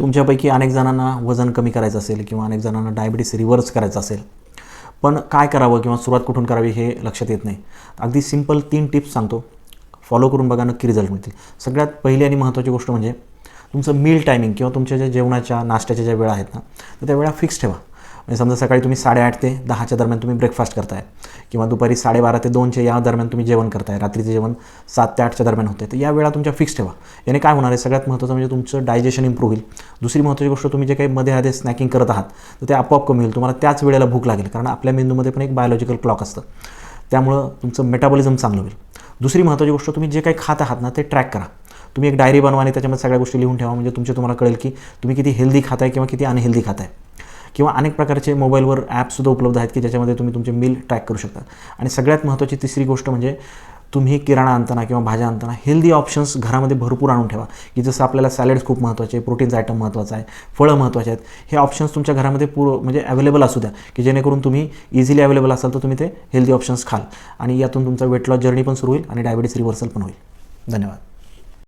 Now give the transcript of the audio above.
तुमच्यापैकी अनेक जणांना वजन कमी करायचं असेल किंवा अनेक जणांना डायबिटीस रिव्हर्स करायचं असेल. पण काय करावं किंवा सुरुवात कुठून करावी हे लक्षात येत नाही. अगदी सिंपल तीन टिप्स सांगतो. फॉलो करून बघा नक्की रिझल्ट मिळतील. सगळ्यात पहिली आणि महत्त्वाची गोष्ट म्हणजे तुमचं मील टायमिंग किंवा तुमच्या ज्या जेवणाच्या नाश्त्याच्या ज्या वेळा आहेत ना तर त्या वेळा फिक्स ठेवा. म्हणजे समजा सकाळी तुम्ही साडेआठ ते दहाच्या दरम्यान तुम्ही ब्रेकफास्ट करताय किंवा दुपारी साडेबारा ते दोनच्या या दरम्यान तुम्ही जेवण करताय रात्रीचे जेवण सात ते आठच्या दरम्यान होते. तर या वेळा तुमच्या फिक्स ठेवा. याने काय होणार आहे? सगळ्यात महत्त्वाचं म्हणजे तुमचं डायजेशन इम्प्रूव्ह होईल. दुसरी महत्त्वाची गोष्ट तुम्ही जे काही मध्ये आधे स्नॅकिंग करत आहात तर ते आपोआप कमी होईल. तुम्हाला त्याच वेळेला भूक लागेल कारण आपल्या मेंदूमध्ये पण एक बायोलॉजिकल क्लॉक असतं. त्यामुळं तुमचं मेटाबॉलिझम चांगलं होईल. दुसरी महत्त्वाची गोष्ट तुम्ही जे काही खात आहात ना ते ट्रॅक करा. तुम्ही एक डायरी बनवा आणि त्याच्यामध्ये सगळ्या गोष्टी लिहून ठेवा. म्हणजे तुमचे तुम्हाला कळेल की तुम्ही किती हेल्दी खाताय किंवा किती अनहेल्दी खाताय. किंवा अनेक प्रकारचे मोबाईलवर ॲपसुद्धा उपलब्ध आहेत की ज्याच्यामध्ये तुम्ही तुमचे मिल ट्रॅक करू शकता. आणि सगळ्यात महत्त्वाची तिसरी गोष्ट म्हणजे तुम्ही किराणा आणताना किंवा भाज्या आणताना हेल्दी ऑप्शन्स घरामध्ये भरपूर आणून ठेवा. की जसं आपल्याला सॅलड्स खूप महत्त्वाचे आहे प्रोटीन्स आयटम महत्त्वाचं आहे फळं महत्त्वाचे आहेत हे ऑप्शन्स तुमच्या घरामध्ये पूर म्हणजे अवेलेबल असू द्या. की जेणेकरून तुम्ही इझिली अवेलेबल असाल तर तुम्ही ते हेल्दी ऑप्शन्स खाल. आणि यातून तुमचा वेट लॉस जर्नी पण सुरू होईल आणि डायबिटीस रिव्हर्सल पण होईल. धन्यवाद.